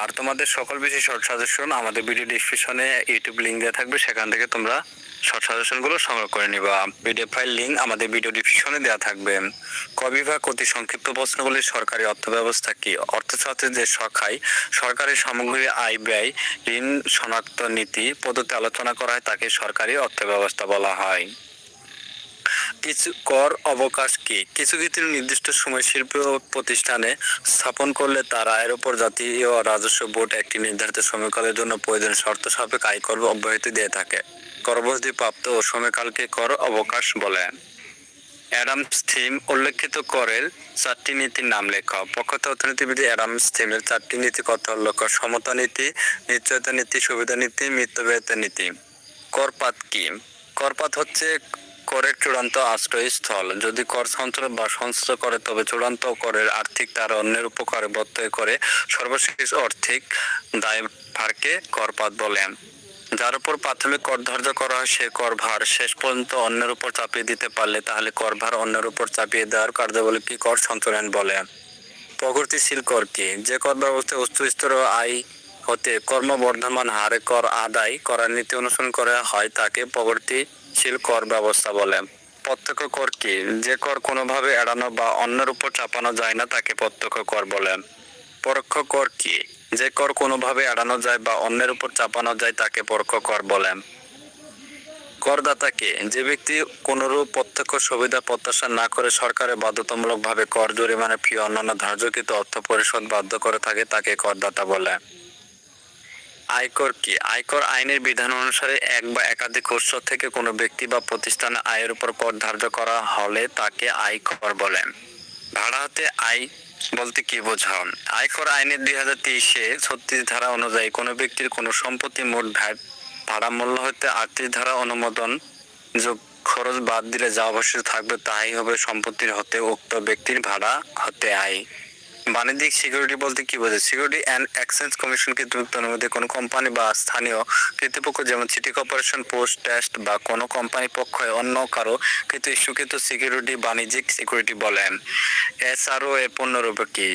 আর তোমাদের সকল বেশি শর্ট সাজেশন আমাদের ভিডিও ডিসক্রিপশনে ইউটিউব লিঙ্ক দেওয়া থাকবে, সেখান থেকে তোমরা শর্ট সাজেশনগুলো সংগ্রহ করে নিবা। ভিডিও ফাইল লিঙ্ক আমাদের ভিডিও ডিসক্রিপশনে দেওয়া থাকবে। ক বিভাগ অতি সংক্ষিপ্ত প্রশ্নগুলি সরকারি অর্থব্যবস্থা কি? অর্থশাস্ত্রের যে শাখায় সরকারি সামগ্রী আয় ব্যয়, ঋণ শনাক্ত নীতি পদ্ধতি আলোচনা করা হয়, তাকে সরকারি অর্থব্যবস্থা বলা হয়। কিছু কর অবকাশ কি? কিছু কিছু নির্দিষ্ট সময় শিল্প প্রতিষ্ঠানে স্থাপন করলে তার আয়ের উপর জাতীয় রাজস্ব বোর্ড একটি নির্ধারিত সময়কালের জন্য প্রয়োজন শর্ত সাপেক্ষ আয়কর অব্যাহতি দিয়ে থাকে। করবর্তী প্রাপ্ত ও সময়কালকে কর অবকাশ বলে অ্যাডামস থিম উল্লেখিত করের চারটি নীতির নাম লেখা পক্ষত অর্থনীতিবিদ অ্যাডামস থিমের চারটি নীতি কত লক্ষ্য? সমতা নীতি, নিশ্চয়তা নীতি, সুবিধা নীতি মৃত্যুব্যয়তা নীতি। করপাত কি? করপাত হচ্ছে করের চূড়ান্ত আশ্রয়স্থল যদি কর সঞ্চয় বা সঞ্চয় করে, তবে চূড়ান্ত করের আর্থিক তার অন্যের উপকারে বত্যয় করে সর্বশেষ অর্থিক দায় দায়ভারকে করপাত বলেন। যার উপর প্রাথমিক কর ধার্য করা হয়, সে কর ভার শেষ পর্যন্ত অন্যের উপর চাপিয়ে দিতে পারলে তাহলে কর ভার অন্যের উপর চাপিয়ে দেওয়ার কার্যাবলীকে কর সঞ্চালন বলে প্রগতিশীল কর কি? যে কর ব্যবস্থা উচ্চ স্তর আয় হতে কর্মবর্ধমান হারে কর আদায় করার নীতি অনুসরণ করা হয় তাকে প্রগতিশীল কর ব্যবস্থা বলে। প্রত্যক্ষ কর কি? যে কর কোনোভাবে এড়ানো বা অন্যের উপর চাপানো যায় না তাকে প্রত্যক্ষ কর বলে। পরোক্ষ কর কি? যে কর কোনোভাবে এড়ানো যায় বা অন্যের উপর চাপানো যায় তাকে পরোক্ষ কর বলে। করদাতাকে যে ব্যক্তি কোনরূপ প্রত্যক্ষ সুবিধা প্রত্যাশা না করে সরকারের বাধ্যতামূলকভাবে কর জরিমানা ফি অন্যান্য ধার্যকৃত অর্থ পরিশোধ বাধ্য করে থাকে তাকে করদাতা বলে। আয়কর কি? আয়কর আইনের বিধান অনুসারে এক বা একাধিক উৎস থেকে কোনো ব্যক্তি বা প্রতিষ্ঠানে আয়ের উপর কর ধার্য করা হলে তাকে আয়কর বলেন ভাড়া হতে আয় বলতে কি বোঝাও? আয়কর আইনের দুই হাজার তেইশে ছত্রিশ ধারা অনুযায়ী কোনো ব্যক্তির কোনো সম্পত্তি মোট ভ্যাট, ভাড়া মূল্য হতে আটত্রিশ ধারা অনুমোদন যোগ খরচ বাদ দিলে যা অবশ্যই থাকবে তাই হবে সম্পত্তির হতে উক্ত ব্যক্তির ভাড়া হতে আয়। বাণিজ্যিক সিকিউরিটি বলতে কি বোঝায়? সিকিউরিটি অ্যান্ড এক্সচেঞ্জ কমিশন কর্তৃপক্ষের মধ্যে কোনো কোম্পানি বা স্থানীয় কর্তৃপক্ষ, যেমন সিটি কর্পোরেশন পোস্ট ট্যাস্ট বা কোনো কোম্পানি পক্ষ অন্য কারও কিন্তু ইস্যুকৃত সিকিউরিটি বাণিজ্যিক সিকিউরিটি বলেন। এসআরও এ পণ্যরূপে কি?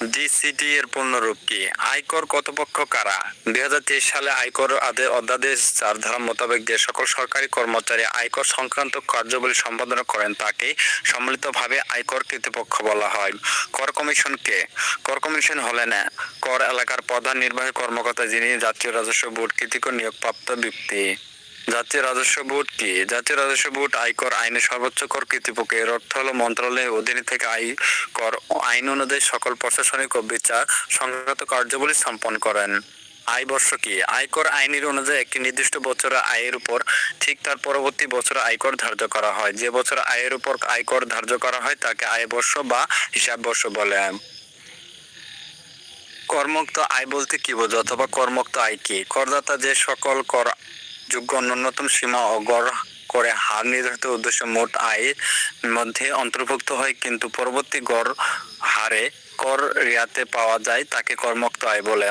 ডিসিটি এর পূর্ণরূপ কি? আয়কর কর্তৃপক্ষ কারা? দুই হাজার তেইশ সালে আয়কর অধ্যাদেশ চার ধারা মোতাবেক যে সকল সরকারি কর্মচারী আয়কর সংক্রান্ত কার্যাবলী সম্পাদন করেন, তাকে সম্মিলিতভাবে আয়কর কর্তৃপক্ষ বলা হয়। কর কমিশনকে কর কমিশন হলেন কর এলাকার প্রধান নির্বাহী কর্মকর্তা যিনি জাতীয় রাজস্ব বোর্ড কৃতিক নিয়োগপ্রাপ্ত ব্যক্তি। জাতীয় রাজস্ব বোর্ড কি? জাতীয় রাজস্ব বোর্ড আয়কর আইনের সর্বোচ্চ কর কর্তৃপক্ষ এর অর্থ হলো মন্ত্রণালয়ের অধীনে থেকে আয়কর আইন অনুযায়ী সকল প্রশাসনিক ও বিচার সংক্রান্ত কার্যাবলী সম্পন্ন করেন। আয় বর্ষ কি? আয়কর আইনের অনুযায়ী একটি নির্দিষ্ট বছরের আয়ের উপর ঠিক তার পরবর্তী বছরে আয়কর ধার্য করা হয়। যে বছর আয়ের উপর আয়কর ধার্য করা হয় তাকে আয় বর্ষ বা হিসাব বর্ষ বলে। কর্মক্ত আয় বলতে কি বোঝো অথবা কর্মক্ত আয় কি? করদাতা যে সকল কর যোগ্য ন্যূনতম সীমা ও গড় করে হার নির্ধারিত উদ্দেশ্য মোট আয়ের মধ্যে অন্তর্ভুক্ত হয়, কিন্তু পরবর্তী গড় হারে কর রিয়াতে পাওয়া যায় তাকে করমুক্ত আয় বলে।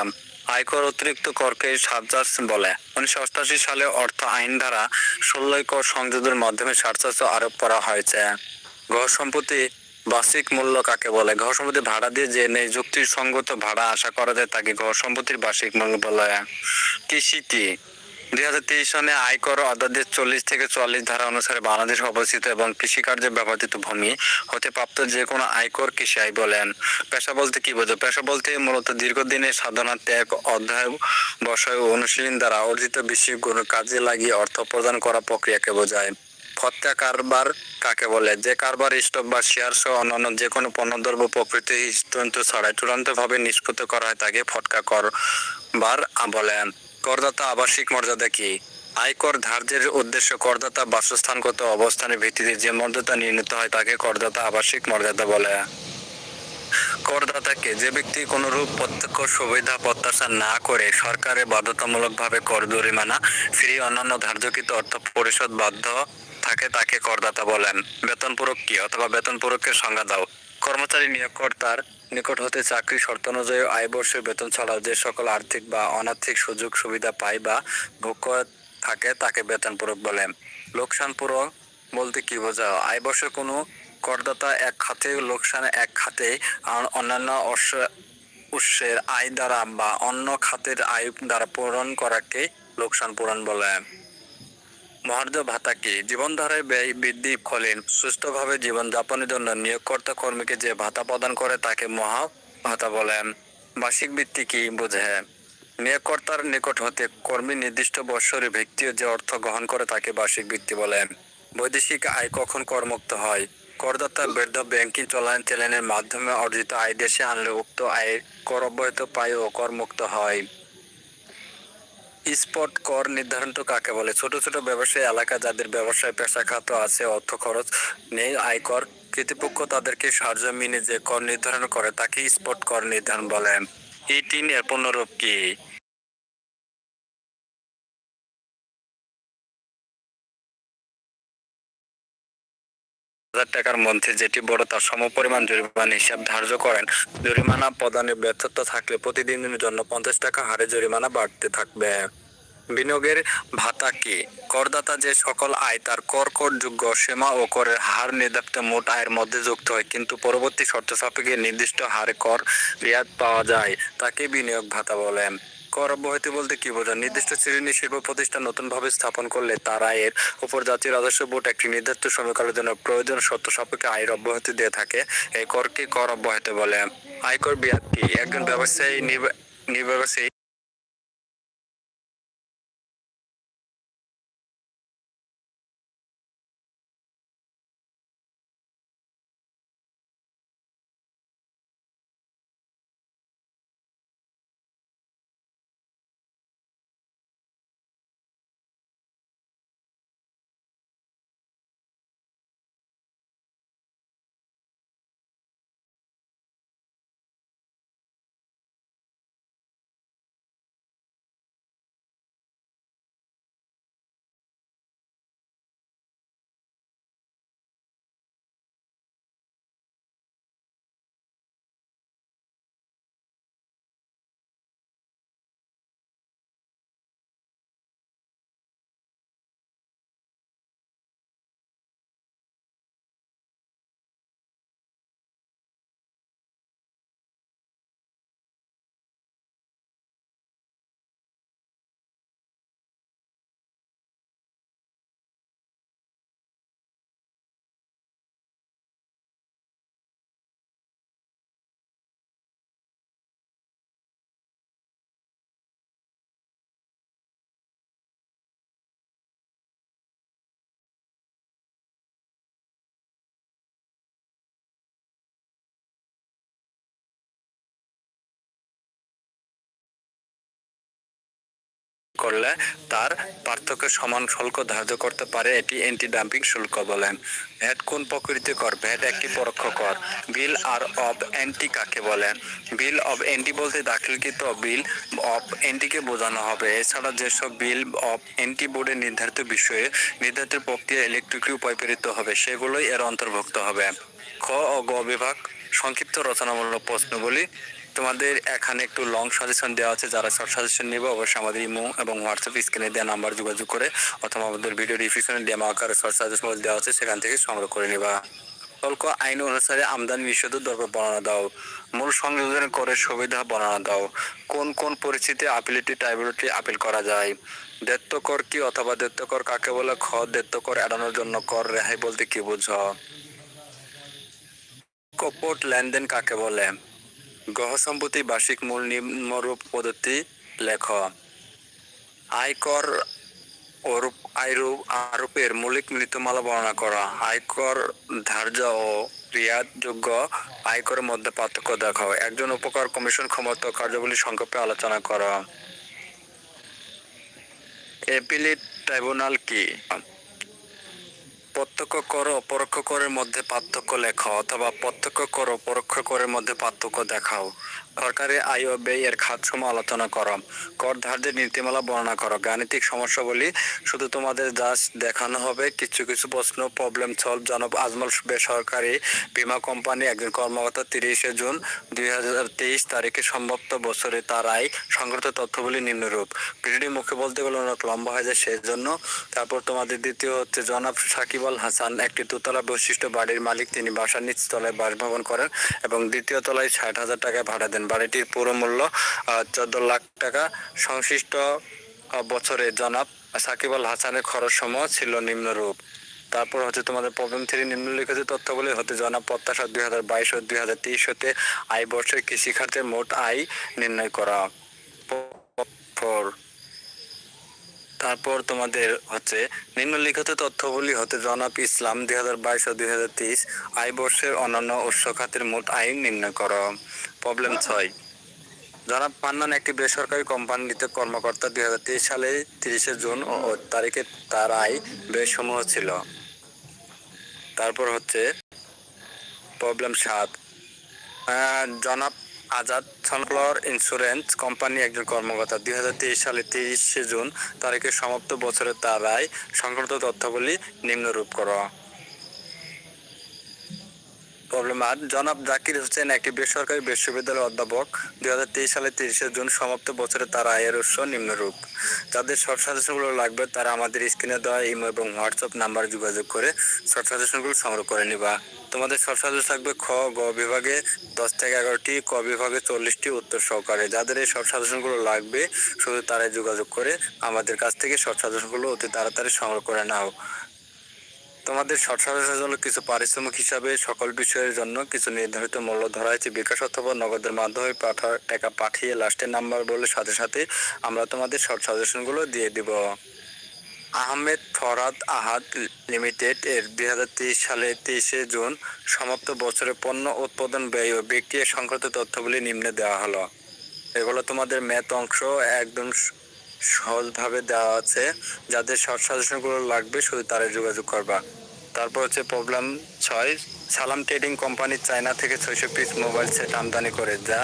আয়কর অতিরিক্ত করকে সারচার্জ বলে। উনিশশো অষ্টাশি সালে অর্থ আইন দ্বারা ষোলোই কর সংযোগের মাধ্যমে সারচার্জ আরোপ করা হয়েছে। গৃহ সম্পত্তি বার্ষিক মূল্য কাকে বলে? ঘর সম্পত্তি ভাড়া দিয়ে যে নেই যুক্তিসঙ্গত ভাড়া আশা করা যায় তাকে ঘর সম্পত্তির বার্ষিক মূল্য বলে। কৃষি কি? দুই হাজার তেইশ সনে আয়কর অধ্যাদেশ চল্লিশ থেকে চুয়াল্লিশ ধারা অনুসারে বাংলাদেশ অবস্থিত এবং কৃষিকার্যে ব্যবহৃত ভূমি হতে প্রাপ্ত যে কোনো আয়কর কৃষি আয় বলেন। পেশা বলতে কি বোঝো পেশা বলতে মূলত দীর্ঘদিনের সাধনা, ত্যাগ অধ্যায় বসায় অনুশীলন দ্বারা অর্জিত বেশি গুণ কাজে লাগিয়ে অর্থ প্রদান করা প্রক্রিয়াকে বোঝায়। ফত্যা কারবার কাকে বলে? যে কারবার, স্টক বা শেয়ার সহ অন্যান্য যে কোনো পণ্যদ্রব্য প্রকৃতি ছাড়াই চূড়ান্তভাবে নিষ্পত্তি করা হয়, তাকে ফটকা করবার বলেন। করদাতা আবাসিক মর্যাদা কি? আয়কর ধার্যের উদ্দেশ্য করদাতা বাসস্থানগত অবস্থানের ভিত্তিতে যে মর্যাদা নির্ণীত হয় তাকে করদাতা আবাসিক মর্যাদা বলে। করদাতাকে যে ব্যক্তি কোনরূপ প্রত্যক্ষ সুবিধা প্রত্যাশা না করে সরকারের বাধ্যতামূলকভাবে কর জরিমানা, ফ্রি অন্যান্য ধার্যকৃত অর্থ পরিশোধ বাধ্য থাকে তাকে করদাতা বলেন। বেতন পূরক কি? অথবা বেতন পূরকের সংজ্ঞা দাও। কর্মচারী নিয়োগকর্তার নিকট হতে চাকরি শর্ত অনুযায়ী আয় বর্ষের বেতন ছাড়াও যে সকল আর্থিক বা অনার্থিক সুযোগ সুবিধা পায় বা ভোগ করে থাকে, তাকে বেতন পূরক বলে। লোকসান পূরক বলতে কি বোঝাও আয় বর্ষে কোনো করদাতা এক খাতে, লোকসান এক খাতে অন্যান্য উৎসের আয় দ্বারা বা অন্য খাতের আয় দ্বারা পূরণ করাকে লোকসান পূরণ বলে। মহার্য ভাতা কি জীবনধারায় ব্যয় বৃদ্ধি ফলে সুস্থভাবে জীবনযাপনের জন্য নিয়োগকর্তা কর্মীকে যে ভাতা প্রদান করে তাকে মহা ভাতা বলেন। বার্ষিক বৃত্তি কি বোঝে? নিয়োগকর্তার নিকট হতে কর্মী নির্দিষ্ট বৎসরে ব্যক্তিও যে অর্থ গ্রহণ করে তাকে বার্ষিক বৃত্তি বলেন। বৈদেশিক আয় কখন করমুক্ত হয়? করদাতা বৃদ্ধ ব্যাংকিং চলায়ন চ্যানেলের মাধ্যমে অর্জিত আয় দেশে আনলে উক্ত আয়ের কর অব্যাহত পায় ও করমুক্ত হয়। স্পট কর নির্ধারণ তো কাকে বলে? ছোট ছোট ব্যবসায়ী এলাকা যাদের ব্যবসায় পেশা খাত আছে, অর্থ খরচ নেই, আয়কর কর্তৃপক্ষ তাদেরকে সাহায্য সরজমিনে যে কর নির্ধারণ করে তাকে স্পট কর নির্ধারণ বলেন। এই তিন এর পুনরূপ কি? হাজার টাকার মধ্যে যেটি বড় তার সমপরিমাণ জরিমানা হিসাব ধার্য করেন। জরিমানা প্রদানে ব্যর্থতা থাকলে প্রতিদিনের জন্য পঞ্চাশ টাকা হারে জরিমানা বাড়তে থাকবে। বিনিয়োগের ভাতা কি? করদাতা যে সকল আয় তার কর করযোগ্য সীমা ও করের হার নির্ধারিত মোট আয়ের মধ্যে যুক্ত হয়, কিন্তু পরবর্তী শর্ত সাপেক্ষে নির্দিষ্ট হারে কর রিয়াদ পাওয়া যায়, তাকে বিনিয়োগ ভাতা বলে। কর অব্যাহতি বলতে কি বোঝায়? নির্দিষ্ট শ্রেণি শিল্প প্রতিষ্ঠান নতুনভাবে স্থাপন করলে তার আয়ের উপর জাতীয় রাজস্ব বোর্ড একটি নির্ধারিত সময়কালের জন্য প্রয়োজন শর্ত সাপেক্ষে আয়ের অব্যাহতি দিয়ে থাকে। এই করকে কর অব্যাহতি বলে? আয়কর বিয়াদ কি? একজন ব্যবসায়ী নির্বা- করলে তার পার্থক্য সমান শুল্ক ধার্য করতে পারে, এটি অ্যান্টি ডাম্পিং শুল্ক বলেন। ভ্যাট কোন প্রকৃতি কর? ভ্যাট একটি পরোক্ষ কর। বিল আর অব অ্যান্টি কাকে বলেন? বিল অব অ্যান্টি বলতে দাখিলকৃত বিল অব অ্যান্টিকে বোঝানো হবে। এছাড়া যেসব বিল অব অ্যান্টি বোর্ডে নির্ধারিত বিষয়ে নির্ধারিত প্রক্রিয়া ইলেকট্রিক উপায় প্রেরিত হবে, সেগুলোই এর অন্তর্ভুক্ত হবে। খ ও গ বিভাগ সংক্ষিপ্ত রচনামূলক প্রশ্নগুলি তোমাদের এখানে একটু লং সাজেশন দেওয়া আছে, যারা শর্ট সাজেশন নেবে অবশ্যই আমাদের ইমো এবং হোয়াটসঅ্যাপ স্ক্রিনে দেওয়া নাম্বার যোগাযোগ করে অথবা আমাদের ভিডিও ডিসক্রিপশনে ডেমো আকারে শর্ট সাজেশন দেওয়া আছে, সেখান থেকে সংগ্রহ করে নেবা। শুল্ক আইন অনুসারে আমদানি নিষেধ দ্রব্য বর্ণনা দাও। মূল সংযোজন করে সুবিধা বর্ণনা দাও। কোন কোন পরিস্থিতি আপিলিটি ট্রাইবিলিটি আপিল করা যায়? দৈত্য কর কি অথবা দৈত্য কর কাকে বলে? খ দৈত্য কর এড়ানোর জন্য কর রেহাই বলতে কি বুঝো? কপট লেনদেন কাকে বলে? গ্রহ সম্পত্তি বার্ষিক মূল নিম্নরূপ পদ্ধতি লেখ। আয়কর ওরূপ আয়রূপ, আরোপের মৌলিক নীতিমালা বর্ণনা করা। আয়কর ধার্য ও রিয়াদযোগ্য আয়করের মধ্যে পার্থক্য দেখাও। একজন উপকার কমিশন ক্ষমতা কার্যাবলী সংক্ষেপে আলোচনা করা। এপিলিট ট্রাইব্যুনাল কি? প্রত্যক্ষ কর, পরোক্ষ করের মধ্যে পার্থক্য লেখো অথবা প্রত্যক্ষ কর, পরোক্ষ করের মধ্যে পার্থক্য দেখাও। সরকারি আয় ও ব্যয় এর খাতসমূহ আলোচনা করো। কর ধার্যের নীতিমালা বর্ণনা করো। গাণিতিক সমস্যাগুলি শুধু তোমাদের জাস্ট দেখানো হবে, কিছু কিছু প্রশ্ন প্রবলেম সলভ জনব আজমল বেসরকারি বীমা কোম্পানি একজন কর্মকর্তা তিরিশে জুন দুই হাজার তেইশ তারিখে সম্ভবত বছরে তার আয় সংগত তথ্যগুলি নিম্নরূপ। ভিডিওটি মুখে বলতে গেলে অনেক লম্বা হয়ে যায় সেই জন্য তারপর তোমাদের দ্বিতীয় হচ্ছে, জনাব সাকিব আল হাসান একটি দোতলা বৈশিষ্ট্য বাড়ির মালিক, তিনি বাসার নিচ তলায় বাসভবন করেন এবং দ্বিতীয় তলায় ষাট হাজার টাকা ভাড়া দেন। বাড়িটির পুরো মূল্য চোদ্দ লাখ টাকা। সংশ্লিষ্ট বছরে জনাব সাকিব আল হাসানের খরচ সমূহ ছিল নিম্নরূপ। তারপর হচ্ছে তোমাদের প্রবলেম থ্রি নিম্নলিখিত তথ্যগুলি হতে জনাব প্রত্যাশা দুই হাজার বাইশ ও দুই হাজার তেইশ হতে আয় বর্ষে কৃষিখাতের মোট আয় নির্ণয় করা। তারপর তোমাদের হচ্ছে নিম্নলিখিত তথ্যগুলি হতে জনাব ইসলাম দুই হাজার বাইশ ও দুই হাজার তেইশ, আয় বর্ষের অন্যান্য উৎস খাতের মোট আয় নির্ণয় করো। প্রবলেম ছয়। জনাব পান্নান একটি বেসরকারি কোম্পানিতে কর্মকর্তা দুই হাজার তেইশ সালে তিরিশে জুন ও তারিখে তার আয় ব্যয়সমূহ ছিল। তারপর হচ্ছে প্রবলেম সাত। জনাব আজাদ সনফ্লাওয়ার ইন্স্যুরেন্স কোম্পানি একজন কর্মকর্তা দুই হাজার তেইশ সালে তিরিশে জুন তারিখে সমাপ্ত বছরে তার আয় সংক্রান্ত তথ্যগুলি নিম্নরূপ করো। প্রবলেম আট জনাব জাকির হোসেন, একটি বেসরকারি বিশ্ববিদ্যালয়ের অধ্যাপক। দুই হাজার তেইশ সালে তিরিশে জুন সমাপ্ত বছরে তার আয়ের উৎস নিম্নরূপ। যাদের শর্ট সাজেশনগুলো লাগবে, তারা আমাদের স্ক্রিনে দেওয়া ইমো এবং হোয়াটসঅ্যাপ নাম্বারে যোগাযোগ করে শর্ট সাজেশনগুলো সংগ্রহ করে নিবা। তোমাদের শর্ট সাজেশন থাকবে খ, গ বিভাগে দশ থেকে এগারোটি, ক বিভাগে চল্লিশটি উত্তর সহকারে। যাদের এই শর্ট সাজেশনগুলো লাগবে, শুধু তারাই যোগাযোগ করে আমাদের কাছ থেকে শর্ট সাজেশনগুলো অতি তাড়াতাড়ি সংগ্রহ করে নাও। তোমাদের সাজেশনের জন্য কিছু পারিশ্রমিক হিসাবে সকল বিষয়ের জন্য কিছু নির্ধারিত মূল্য ধরা হয়েছে। বিকাশ অথবা নগদের মাধ্যমে পাঠা টাকা পাঠিয়ে লাস্টের নাম্বার বলে সাথে সাথে আমরা তোমাদের শর্ট সাজেশনগুলো দিয়ে দিব। আহমেদ ফরাদ আহাদ লিমিটেড এর দুই হাজার তেইশ সালে তেইশে জুন সমাপ্ত বছরে পণ্য উৎপাদন ব্যয় ও ব্যক্তি সংক্রান্ত তথ্যগুলি নিম্নে দেওয়া হলো। এগুলো তোমাদের ম্যাথ অংশ, একদম সহজভাবে দেওয়া আছে। যাদের শর্ট সাজেশনগুলো লাগবে, শুধু তারাই যোগাযোগ করবা। তারপর হচ্ছে প্রবলেম ছয়, সালাম ট্রেডিং কোম্পানি চায়না থেকে ছয়শো পিস মোবাইল সেট আমদানি করে, যা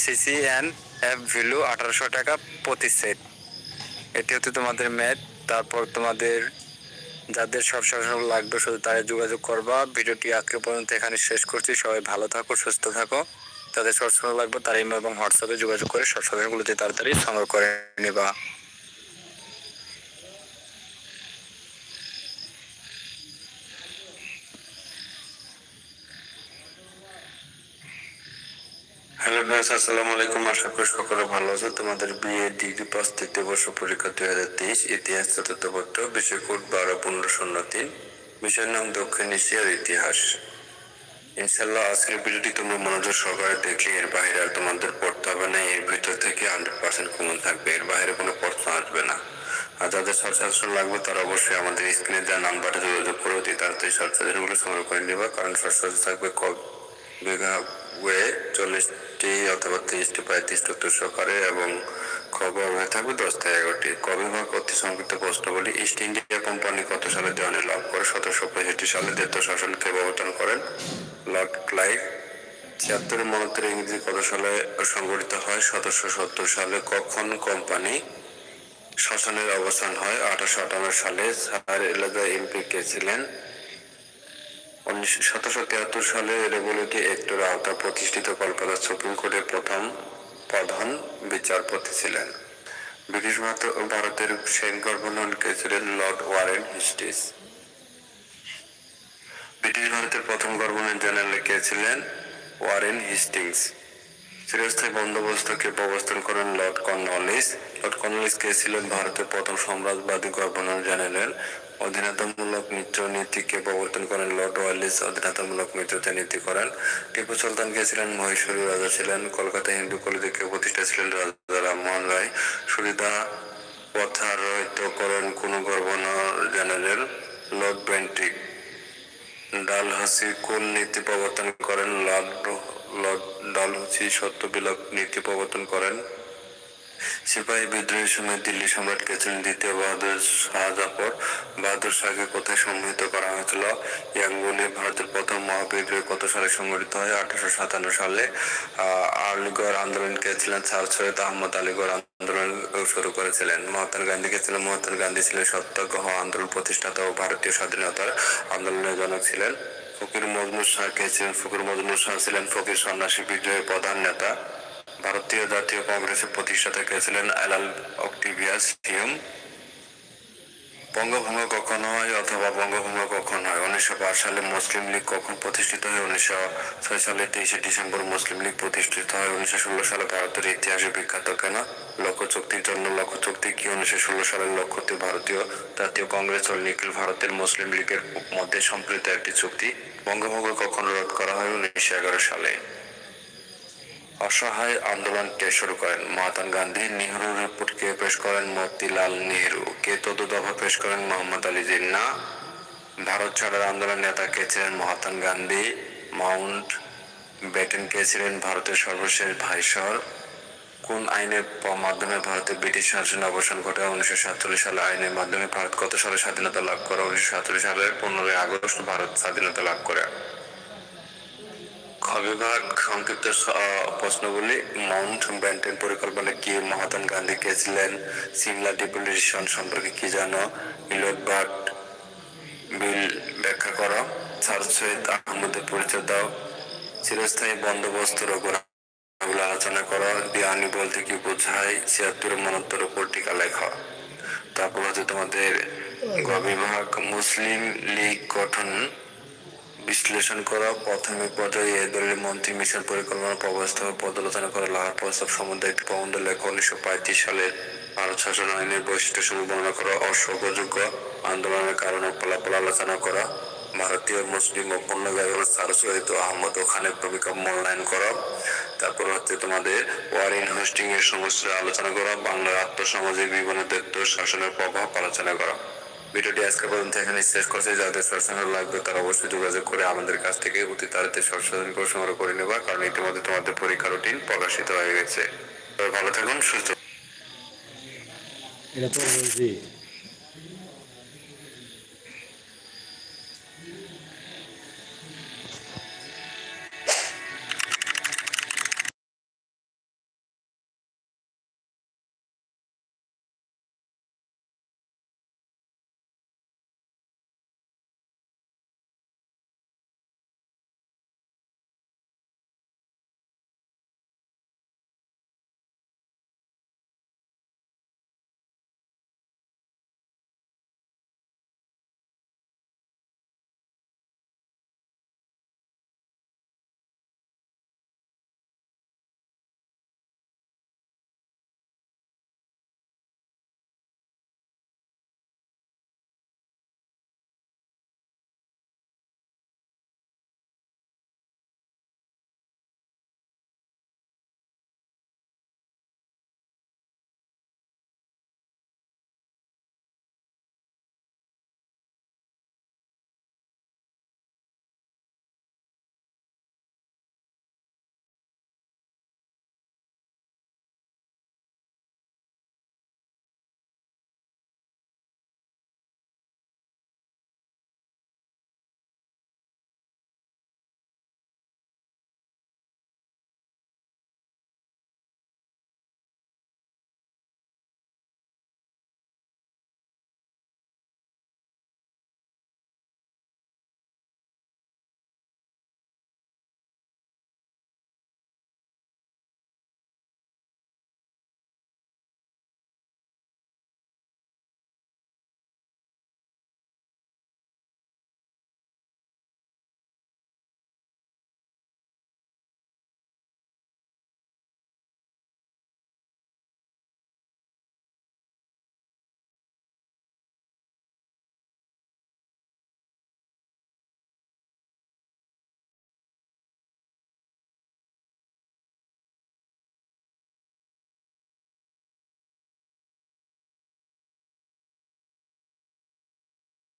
সিসিএন এফ ভ্যালু আঠারোশো টাকা প্রতি সেট। এটি হচ্ছে তোমাদের ম্যাথ। তারপর তোমাদের যাদের সব সব লাগবে, শুধু তারা যোগাযোগ করবা। ভিডিওটি আজকে পর্যন্ত এখানে শেষ করছি। সবাই ভালো থাকো, সুস্থ থাকো। তাদের শর্ট লাগবে, তারা ইমেল এবং হোয়াটসঅ্যাপে যোগাযোগ করে শর্ট তাড়াতাড়ি সংগ্রহ করে নেবা। হ্যালো ভাইস আসসালামু আলাইকুম। আশা করি সকলে ভালো আছো। তোমাদের বিএ ডিগ্রি পাস তৃতীয় বর্ষ পরীক্ষা দুই হাজার তেইশ ইতিহাস চতুর্থ পত্র বিষয় কোড বারো পনেরো শূন্য তিন। বিষয়ের নাম দক্ষিণ এশিয়ার ইতিহাস। ইনশাল্লাহ আজকের ভিডিওটি তোমরা মনোযোগ সহকারে দেখলে, এর বাইরে আর তোমাদের পড়তে হবে না, এর ভিতর থেকে হান্ড্রেড পার্সেন্ট কমন থাকবে, এর বাইরে কোনো প্রশ্ন আসবে না। আর যাদের শর্ট লাগবে, তারা অবশ্যই আমাদের স্ক্রিনে দেওয়া নাম্বারে যোগাযোগ করে অতি তাড়াতাড়ি শর্ট সাজেশনগুলো সংগ্রহ করে নেবা, কারণ শর্ট থাকবে কবে বিঘা ওয়ে চল্লিশটি অথবা তিরিশটি পঁয়ত্রিশটি উত্তর সহকারে এবং খবর হয়ে থাকবে দশ থেকে এগারোটি। কবে বা অতি সংক্ষিপ্ত প্রশ্নগুলি ইস্ট ইন্ডিয়া কোম্পানি কত সালে দেওয়ানি লাভ করে? সতেরোশো পঁয়ষট্টি সালে দ্বিতীয় শাসনকে প্রবর্তন করেন লর্ড ক্লাইভ। ছিয়াত্তরের মনোত্তর ইংরেজি কত সালে সংগঠিত হয়? সতেরোশো সত্তর সালে কখন কোম্পানি শাসনের অবসান হয়? আঠারোশো আটান্ন সালে স্যার এলাকা এমপি কে ছিলেন? সতেরোশো তিয়াত্তর সালে রেগুলেটি অ্যাক্টের আওতা প্রতিষ্ঠিত কলকাতা সুপ্রিম কোর্টের প্রথম প্রধান বিচারপতি ছিলেন। ব্রিটিশ ভারতের সেন লর্ড ওয়ারেন হিস্টিস। ব্রিটিশ ভারতের প্রথম গভর্নর জেনারেল কে ছিলেন? Warren Hastings. চিরস্থায়ী বন্দোবস্তকে প্রবর্তন করেন লর্ড কর্নওয়ালিস লর্ড কর্নওয়ালিস কে ছিলেন ভারতের প্রথম সাম্রাজ্যবাদী গভর্নর জেনারেল অধীনতামূলক মিত্র নীতিকে প্রবর্তন করেন লর্ড ওয়ালিস, অধীনতামূলক মিত্রতা নীতি করেন। টিপু সুলতান কে ছিলেন? মহীশূরের রাজা ছিলেন। কলকাতা হিন্দু কলেজকে প্রতিষ্ঠা ছিলেন রাজা রামমোহন রায়। সুবিধা প্রথারহিত করেন কোন governor general lord Bentinck. Dalhousie কোন নীতি প্রবর্তন করেন? লর্ড লর্ড ডালহাসি সত্য বিলোপ নীতি প্রবর্তন করেন। সিপাহী বিদ্রোহের সময় দিল্লি সম্রাট কে ছিলেন দ্বিতীয় বাহাদুর শাহ জাফর বাহাদুর শাহকে কোথায় সম্মিলিত করা হয়েছিল? ইয়াঙ্গুনে ভারতের প্রথম মহাবিদ্রোহ কত সালে সংগঠিত হয়? আঠারোশো সাতান্ন সালে আলীগড় আন্দোলন কে ছিলেন? স্যার সৈয়দ আহমদ আলীগড় আন্দোলন শুরু করেছিলেন। মহাত্মা গান্ধী কে ছিলেন? মহাত্মা গান্ধী ছিলেন সত্যাগ্রহ আন্দোলন প্রতিষ্ঠাতা ও ভারতীয় স্বাধীনতার আন্দোলনের জনক ছিলেন। ফকির মজনু শাহ কে ছিলেন? ফকির মজনু শাহ ছিলেন ফকির সন্ন্যাসী বিদ্রোহের প্রধান নেতা। ভারতীয় জাতীয় কংগ্রেসের প্রতিষ্ঠাতা কে ছিলেন অ্যালাল অক্টিভিয়াস হিউম বঙ্গভঙ্গ কখন হয় অথবা বঙ্গভঙ্গ কখন হয়? উনিশশো পাঁচ সালে মুসলিম লীগ কখন প্রতিষ্ঠিত হয়? উনিশশো ছয় সালে তেইশে ডিসেম্বর মুসলিম লীগ প্রতিষ্ঠিত হয়। উনিশশো ষোলো সালে ভারতের ইতিহাসে বিখ্যাত কেন? লক্ষ্য চুক্তির জন্য লক্ষ্য চুক্তি কি? উনিশশো ষোলো সালের লক্ষ্যটি ভারতীয় জাতীয় কংগ্রেস ও নিখিল ভারতের মুসলিম লীগের মধ্যে সম্পৃক্ত একটি চুক্তি বঙ্গভঙ্গ কখন রোধ করা হয়? উনিশশো এগারো সালে। অসহায় আন্দোলন কে শুরু করেন মহাত্মা গান্ধী, নেহরুর রিপোর্টকে পেশ করেন মতিলাল নেহরু কে তদুদফা পেশ করেন মোহাম্মদ আলী জিন্না। ভারত ছাড়ার আন্দোলন নেতা কে ছিলেন মহাত্মা গান্ধী, মাউন্ট ব্যাটেন কে ছিলেন ভারতের সর্বশেষ ভাইসর কোন আইনের মাধ্যমে ভারতের ব্রিটিশ শাসনের অবসান ঘটে? উনিশশো সাতচল্লিশ সালে আইনের মাধ্যমে ভারত কত সালে স্বাধীনতা লাভ করে? উনিশশো সাতচল্লিশ সালের পনেরোই আগস্ট ভারত স্বাধীনতা লাভ করে। খ সংক্ষিপ্ত প্রশ্নগুলি মাউন্ট ব্যান্টেন পরিকল্পনা কি মহাত্মা গান্ধী কে ছিলেন সিমলা ডিপুটেশন সম্পর্কে কি জানো? ইলোটবার্ট বিল ব্যাখ্যা করো। স্যার সৈয়দ আহমদের পরিচয় দাও। চিরস্থায়ী বন্দোবস্ত রঘুরামগুলো আলোচনা করো। দিয়ানি বলতে কি বোঝায়? ছিয়াত্তর মনোত্তর উপর টিকা লেখা। তারপর হচ্ছে তোমাদের গ বিভাগ মুসলিম লীগ গঠন। বিশ্লেষণ করা, প্রাথমিক পর্যায়ে এ দলের মন্ত্রী মিশন পরিকল্পনা প্রবস্থা পর্যালোচনা করা লাহার প্রস্তাব সম্বন্ধে একটি প্রবন্ধ লেখা উনিশশো পঁয়ত্রিশ সালে। ভারত শাসন আইনের বৈশিষ্ট্য সমূহ বর্ণনা করা অসহযোগ্য আন্দোলনের কারণে ফলাফল আলোচনা করা, ভারতীয় মুসলিম ও পণ্যগায়ক স্যার সৈয়দ আহমদ ও খানের ভূমিকা মূল্যায়ন করা, তারপর হচ্ছে তোমাদের ওয়ারিন হোস্টিং এর সমস্যা আলোচনা করা, বাংলার আত্মসামাজিক বিভিন্ন দায়িত্ব শাসনের প্রভাব আলোচনা করা। ভিডিওটি আজকে পর্যন্ত এখানে শেষ করছি। যাদের সরসাধন লাগবে, তারা অবশ্যই যোগাযোগ করে আমাদের কাছ থেকে অতি তাড়াতাড়ি করে সংগ্রহ করে নেবা কারণ ইতিমধ্যে তোমাদের পরীক্ষা রুটিন প্রকাশিত হয়ে গেছে। ভালো থাকুন, সুস্থ এটা তো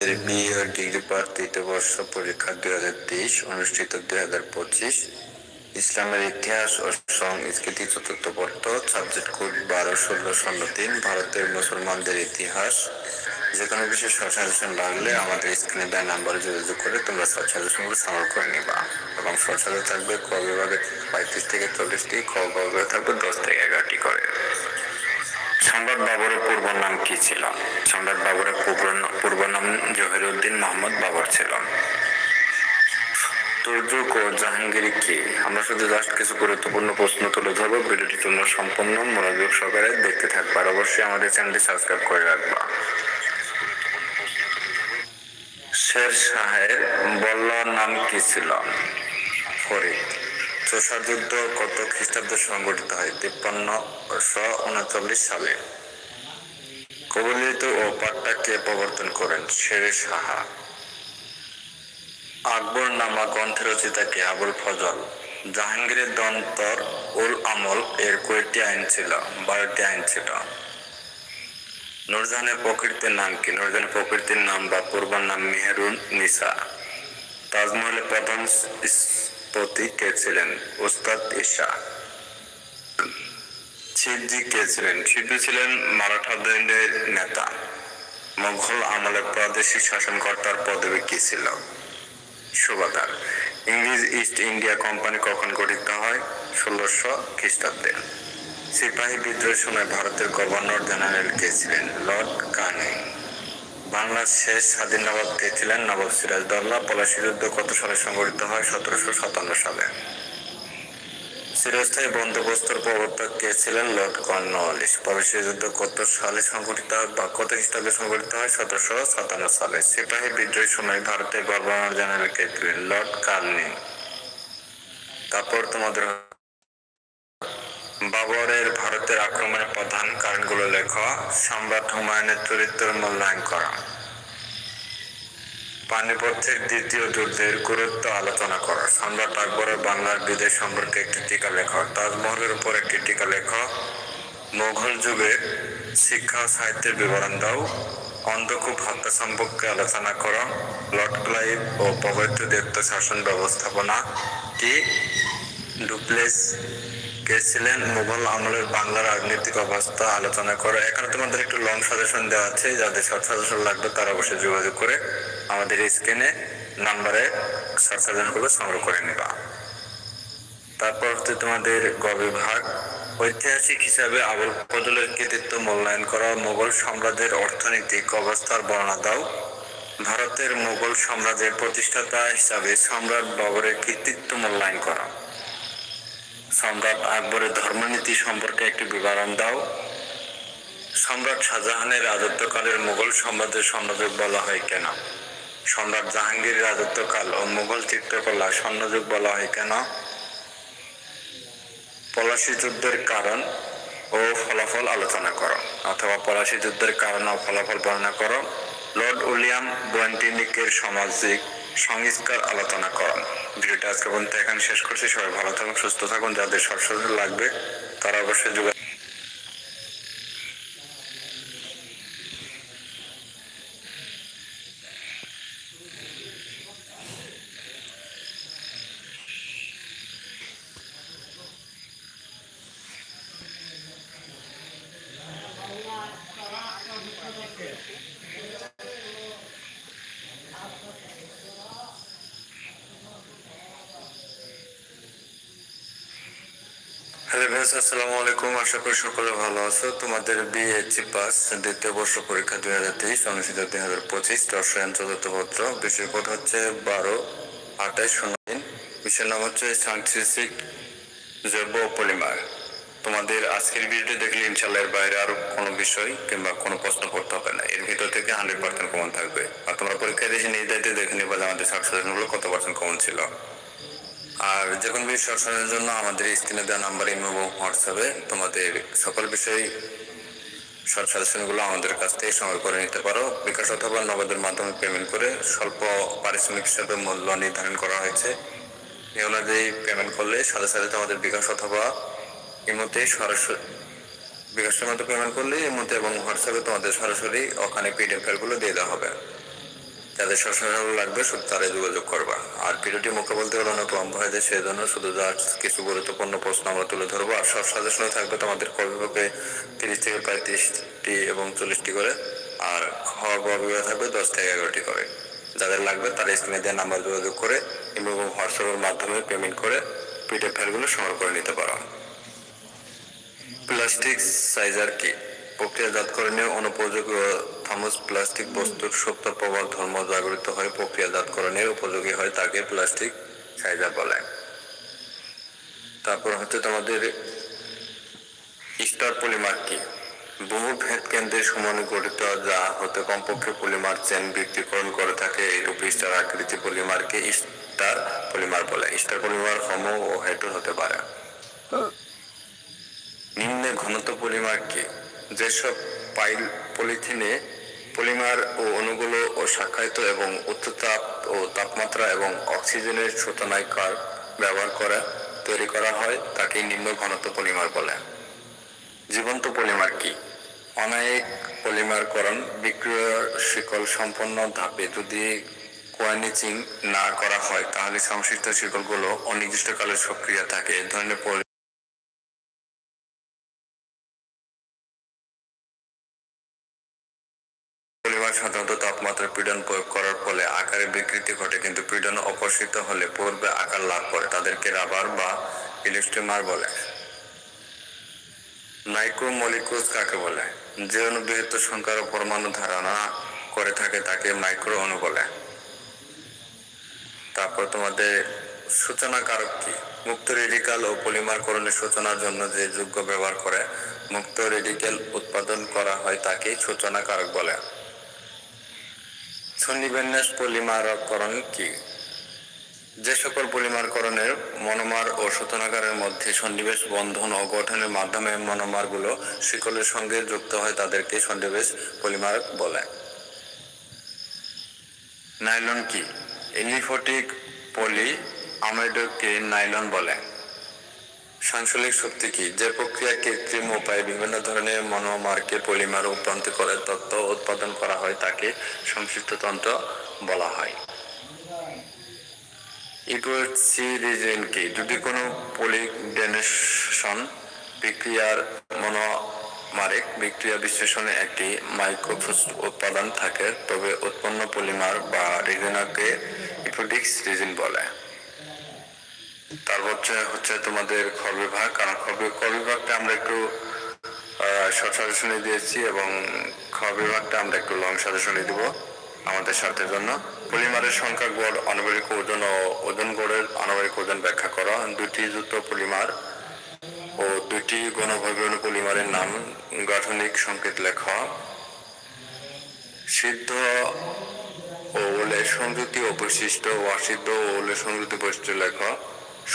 বিএ ডিগ্রি পার তৃতীয় বর্ষ পরীক্ষা দুই হাজার তেইশ অনুষ্ঠিত দুই হাজার পঁচিশ। ইসলামের ইতিহাস ও সংস্কৃতি চতুর্থ পত্র সাবজেক্ট কোড বারো, ষোলো শূন্য তিন, ভারতের মুসলমানদের ইতিহাস। যে কোনো বিষয়ে সাজেশন লাগলে আমাদের স্ক্রিনে দেওয়া নাম্বারে যোগাযোগ করে তোমরা সব সাজেশনগুলো সংগ্রহ করে নিবা। এবং সাজে থাকবে ক বিভাগে পঁয়ত্রিশ থেকে চল্লিশটি, খ বিভাগে থাকবে দশ থেকে এগারোটি করে। সম্রাট বাবরের পূর্ব নাম কি ছিল? সম্রাট বাবরের পূর্ব নাম জহিরুদ্দিন মোহাম্মদ বাবর ছিল। তুর্যুক ও জাহাঙ্গীর কি? আমরা শুধু জাস্ট কিছু গুরুত্বপূর্ণ প্রশ্ন তুলে ধরবো, ভিডিওটি তোমরা সম্পূর্ণ মনোযোগ সহকারে দেখতে থাকবে আর অবশ্যই আমাদের চ্যানেলটি সাবস্ক্রাইব করে রাখবা। শের শাহের বল্ল, নাম কি ছিল? ফরিদ। চোষা যুদ্ধ কত খ্রিস্টাব্দে সংগঠিত হয়? তিপ্পান্নশো উনচল্লিশ সালে। কবলিত ও পাট্টা কে প্রবর্তন করেন? শের সাহা। আকবর নামা গ্রন্থের রচিতা কে? আবুল ফজল। জাহাঙ্গীরের দন্তর উল আমল এর কয়েকটি আইন ছিল, বারোটি আইন ছিল। নূরজাহানের প্রকৃতির নাম কি? নূরজাহানের প্রকৃতির নাম বা পূর্বার নাম মেহেরুন নিসা। তাজমহলের প্রথম স্থপতি কে ছিলেন উস্তাদ ঈশা শিবজি কে ছিলেন শিবজি ছিলেন নেতা। মোঘল আমলে প্রাদেশিক শাসনকর্তার পদবি কি ছিল? সুবাদার। ইংরেজ ইস্ট ইন্ডিয়া কোম্পানি কখন গঠিত হয়? ষোলোশো খ্রিস্টাব্দে। সিপাহী বিদ্রোহের সময় ভারতের গভর্নর জেনারেল কে ছিলেন? লর্ড কার্নিং। বাংলার শেষ স্বাধীন নবাব কে ছিলেন নবাব সিরাজদৌল্লা পলাশী যুদ্ধ কত সালে সংগঠিত হয়? সতেরোশো সাতান্ন সালে। চিরস্থায়ী বন্দোবস্তর প্রবর্তক কে ছিলেন? লর্ড কর্নওয়ালিস পলাশী যুদ্ধ কত সালে সংগঠিত হয় বা কত খ্রিস্টাব্দে সংগঠিত হয়? সতেরোশো সাতান্ন সালে। সিপাহী বিদ্রোহের সময় ভারতের গভর্নর জেনারেল কে ছিলেন? লর্ড কার্নিং। তারপর তোমাদের বাবরের ভারতের আক্রমণের প্রধান কারণগুলো লেখা। সম্রাট হুমায়ুনের চরিত্র মূল্যায়ন করা। পানিপথের দ্বিতীয় যুদ্ধের গুরুত্ব আলোচনা করা। সম্রাট আকবরের বাংলার বিদেশ সম্পর্কে একটি টিকা লেখ। তাজমহলের উপর একটি টিকা লেখ। মোঘল যুগের শিক্ষা সাহিত্যের বিবরণ দাও। অন্ধকূপ হত্যা সম্পর্কে আলোচনা করো। লর্ড ক্লাইভ ও পবিত্র দেবতা শাসন ব্যবস্থাপনা। কি? ডুপ্লেস কে ছিলেন মুঘল আমলের বাংলার রাজনৈতিক অবস্থা আলোচনা করো। এখানে তোমাদের একটু লং সাজেশন দেওয়া আছে, যাদের শর্ট সাজেশন লাগবে তারা অবশ্যই যোগাযোগ করে আমাদের স্ক্রিনে নাম্বারে শর্ট সাজেশনগুলো সংগ্রহ করে নেবা। তারপর হচ্ছে তোমাদের গ বিভাগ। ঐতিহাসিক হিসাবে আবুল ফজলের কৃতিত্ব মূল্যায়ন করা। মোগল সাম্রাজ্যের অর্থনৈতিক অবস্থার বর্ণনা দাও। ভারতের মোগল সাম্রাজ্যের প্রতিষ্ঠাতা হিসাবে সম্রাট বাবরের কৃতিত্ব মূল্যায়ন করা। সম্রাট আকবরের ধর্মনীতি সম্পর্কে একটি বিবরণ দাও। সম্রাট শাহজাহানের রাজত্বকালের মুঘল সাম্রাজ্যের স্বর্ণযুগ বলা হয় কেন? সম্রাট জাহাঙ্গীর রাজত্বকাল ও মুঘল চিত্রকলা স্বর্ণযুগ বলা হয় কেন? পলাশী যুদ্ধের কারণ ও ফলাফল আলোচনা করো, অথবা পলাশী যুদ্ধের কারণ ও ফলাফল বর্ণনা করো। লর্ড উইলিয়াম বন্টিনিকের সামাজিক সংস্কার আলোচনা করা ভিডিওটা আজকে পর্যন্ত এখানে শেষ করছি। সবাই ভালো থাকুন, সুস্থ থাকুন। যাদের সরসর লাগবে, তারা অবশ্যই যোগাযোগ হ্যালো ভাইস আসসালামু আলাইকুম আশা করি সকলে ভালো আছো। তোমাদের বিএসসি পাস দ্বিতীয় বর্ষ পরীক্ষা দুই হাজার তেইশ, অনুষ্ঠিত দুই হাজার পঁচিশ রসায়ন চতুর্থ পত্র। বিষয় কোড হচ্ছে বারো আঠাশ শূন্য তিন। বিষয়ের নাম হচ্ছে সাংস্কৃতিক জৈব পলিমার। তোমাদের আজকের ভিডিও দেখলে ইনশাল্লাহ এর বাইরে আরও কোনো বিষয় কিংবা কোনো প্রশ্ন করতে হবে না। এর ভিতর থেকে হান্ড্রেড পার্সেন্ট কমন থাকবে। আর তোমরা পরীক্ষায় দেশে নির্ধারিত দেখে নিবে আমাদের সাকসেসগুলো কত পার্সেন্ট কমন ছিল। আর যে কোনো বিষয় সরাসরির জন্য আমাদের স্ক্রিনে দেওয়া নাম্বার ইমো এবং হোয়াটসঅ্যাপে তোমাদের সকল বিষয় শর্ট সাজেশনগুলো আমাদের কাছ থেকে সংগ্রহ করে নিতে পারো। বিকাশ অথবা নগদের মাধ্যমে পেমেন্ট করে স্বল্প পারিশ্রমিক হিসাবে মূল্য নির্ধারণ করা হয়েছে। এই অনুযায়ী পেমেন্ট করলে সাথে সাথে তোমাদের বিকাশ অথবা ইমোতে সরাসরি বিকাশের মধ্যে পেমেন্ট করলে ইমোতে এবং হোয়াটসঅ্যাপে তোমাদের সরাসরি ওখানে পিডিএফ ফাইলগুলো দিয়ে দেওয়া হবে। যাদের সশস্ত্র লাগবে, শুধু তারাই যোগাযোগ করবা। আর ভিডিওটি মুখে বলতে গেলে অনেক লম্বা হয়ে যায় সেই জন্য শুধু যা কিছু গুরুত্বপূর্ণ প্রশ্ন আমরা তুলে ধরবো। আর সব সাজেশনে থাকবে তোমাদের কবিভাবে তিরিশ থেকে পঁয়ত্রিশটি এবং চল্লিশটি করে। আর বিভাগে থাকবে দশ থেকে এগারোটি করে। যাদের লাগবে তারা স্ক্রিনে দেওয়া নাম্বার যোগাযোগ করে এবং হোয়াটসঅ্যাপের মাধ্যমে পেমেন্ট করে পিডিএফ ফাইলগুলো সংগ্রহ করে নিতে পারো। প্লাস্টিক সাইজার কি? প্রক্রিয়াজাতকরণে অনুপযোগী ও প্লাস্টিক বস্তুর সত্য প্রবাহ ধর্ম জাগরিত হয়ে প্রক্রিয়াজাতকরণের উপযোগী হয় তাকে প্লাস্টিক সাইজার বলে। তারপর হচ্ছে তোমাদের স্টার পলিমার কি? বহু ভেদ কেন্দ্রের সমানে গঠিত যা হতে কমপক্ষে পলিমার চেন বিক্রিকরণ করে থাকে, এইরূপ স্টার আকৃতি পলিমারকে স্টার পলিমার বলে। স্টার পলিমার হোমো ও হেটো হতে পারে। নিম্নে ঘনত্ব পলিমার কি? যেসব পাইল পলিথিনে পলিমার ও অণুগুলো ও শাখায়িত এবং উচ্চ তাপ ও তাপমাত্রা এবং অক্সিজেনের শোধনাগার ব্যবহার করে, তৈরি করা হয় তাকে নিম্ন ঘনত্ব পলিমার বলে। জীবন্ত পলিমার কি? অনেক পলিমারকরণ বিক্রিয়ার শিকল সম্পন্ন ধাপে যদি কোয়ানিচিং না করা হয়, তাহলে সংশ্লিষ্ট শিকলগুলো অনির্দিষ্টকালে সক্রিয় থাকে। ধরনের পলি- পলিমার সাধারণত তাপমাত্রা পীড়ন প্রয়োগ করার ফলে আকারে বিকৃতি ঘটে কিন্তু পীড়ন হলে পূর্বে আকার লাভ করে, তাদেরকে রাবার বা ইলেকট্রিমার বলে। মাইক্রোমলিকুলস কাকে বলে? যে অণু বৃহত্তর সংখ্যার পরমাণু ধারণা করে থাকে, তাকে মাইক্রো অণু বলে। তারপর তোমাদের সূচনা কারক কি? মুক্ত রেডিকাল ও পলিমারকরণের সূচনার জন্য যে যোগ্য ব্যবহার করে মুক্ত রেডিকেল উৎপাদন করা হয়, তাকে সূচনা কারক বলে। সন্নিবিন্যাস পলিমারকরণ কি? যে সকল পলিমারকরণের মনোমার ও সূচনাগারের মধ্যে সন্নিবেশ বন্ধন ও গঠনের মাধ্যমে মনোমারগুলো শিকলের সঙ্গে যুক্ত হয়, তাদেরকে সন্নিবেশ পলিমার বলে। নাইলন কি? এলিফোটিক পলি আমেডকে নাইলন বলে। সাংশলিক শক্তি কি? যে প্রক্রিয়া কৃত্রিম উপায়ে বিভিন্ন ধরনের মনোমারকে পলিমার রূপান্তর করে তত্ত্ব উৎপাদন করা হয়, তাকে সংশ্লিষ্ট তন্ত্র বলা হয়। ইকুয়েসিরিজেন কি যদি কোনো পলিডেনেশন বিক্রিয়ার মনোমারিক বিক্রিয়া বিশ্লেষণে একটি মাইক্রোফোস উৎপাদন থাকে, তবে উৎপন্ন পলিমার বা রিজেনাকে ইকুইটিক্স রিজিন বলে। তারপর হচ্ছে তোমাদের খ বিভাগ। কারণ খ বি- ক বিভাগটা আমরা একটু শর্ট সাজেশনে দিয়েছি এবং খ বিভাগটা আমরা একটু লং সাজেশনে দিব আমাদের স্বার্থের জন্য। পলিমারের সংখ্যা গড় আনুবারিক ওজন ও ওজন গড়ের আনুবারিক ওজন ব্যাখ্যা করা। দুটি যুক্ত পলিমার ও দুটি গণভবন পলিমারের নাম গাঠনিক সংকেত লেখা। সিদ্ধ ও ওলের সংযুক্তি ও বৈশিষ্ট্য ও অসিদ্ধ ও সংযুক্তি বৈশিষ্ট্য লেখা।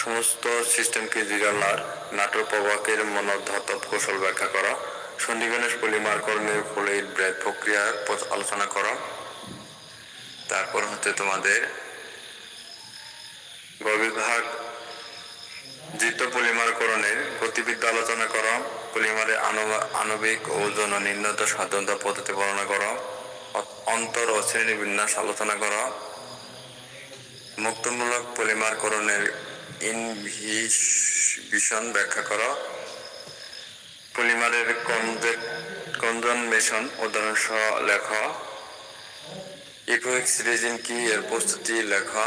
সমস্ত সিস্টেমকে জিরালার নাটক প্রবাহের মনোধাতব কৌশল ব্যাখ্যা করা। সন্নিবেশ পলিমারকরণের ফলে ব্রেড প্রক্রিয়ার আলোচনা করা। তারপর হচ্ছে তোমাদের গবিভাগ জিত পলিমারকরণের গতিবিদ্যা আলোচনা করা। পলিমারের আণব- আণবিক ওজন ও নির্ণত সাধারণত পদ্ধতি বর্ণনা করা। অন্তর ও শ্রেণি বিন্যাস আলোচনা করা। মুক্তমূলক পলিমারকরণের ইনভিশন ব্যাখ্যা করা। পলিমারের কনজনমেশন উদাহরণ সহ লেখা। ইকোয়েক্স রেজিন কি এর প্রস্তুতি লেখা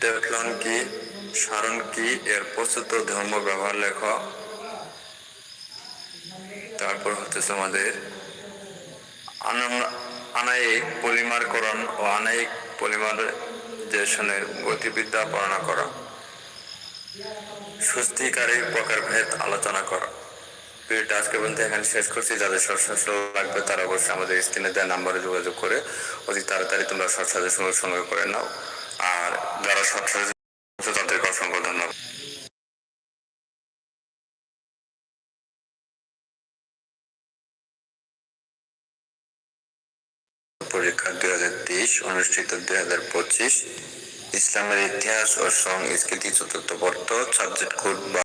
টেফলন কি সারণ কি এর প্রস্তুত ধর্ম ব্যবহার লেখা। তারপর হচ্ছে আমাদের আনায়িক পলিমারকরণ ও আনায়িক পলিমারাইজেশনের গতিবিদ্যা বর্ণনা করা, স্বস্তিকারী প্রকারভেদ আলোচনা করা। ভিডিওটা আজকে পর্যন্ত এখানে শেষ করছি। যাদের শর্ট লাগবে, তারা অবশ্যই আমাদের স্ক্রিনে দেওয়া নাম্বারে যোগাযোগ করে অতি তাড়াতাড়ি তোমরা শর্ট সাজেশন সংগ্রহ করে নাও। আর যারা শর্ট তাদেরকে অসংখ্য ধন্যবাদ। পরীক্ষা দুই হাজার তেইশ, অনুষ্ঠিত দুই হাজার পঁচিশ। ইসলামের ইতিহাস ও সংস্কৃতি চতুর্থ বর্ষ সাবজেক্ট কোড